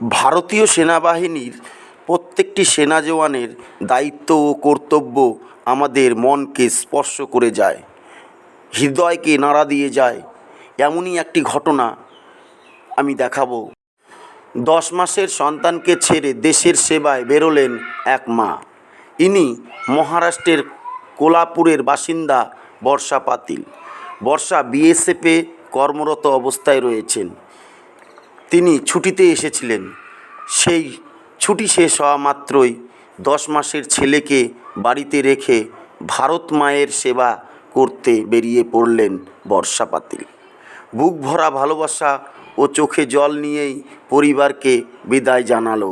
ভারতীয় সেনাবাহিনীর প্রত্যেকটি সেনা জওয়ানের দায়িত্ব ও কর্তব্য আমাদের মনকে স্পর্শ করে যায়, হৃদয়কে নাড়া দিয়ে যায়। এমনই একটি ঘটনা আমি দেখাবো। দশ মাসের সন্তানকে ছেড়ে দেশের সেবায় বেরোলেন এক মা। ইনি মহারাষ্ট্রের কোলাপুরের বাসিন্দা বর্ষা পাতিল। বর্ষা বিএসএফে কর্মরত অবস্থায় রয়েছেন। তিনি ছুটিতে এসেছিলেন। সেই ছুটি শেষ হওয়া মাত্রই দশ মাসের ছেলেকে বাড়িতে রেখে ভারত মায়ের সেবা করতে বেরিয়ে পড়লেন বর্ষা পাতিল বুক ভরা ভালোবাসা ও চোখে জল নিয়েই পরিবারকে বিদায় জানালো।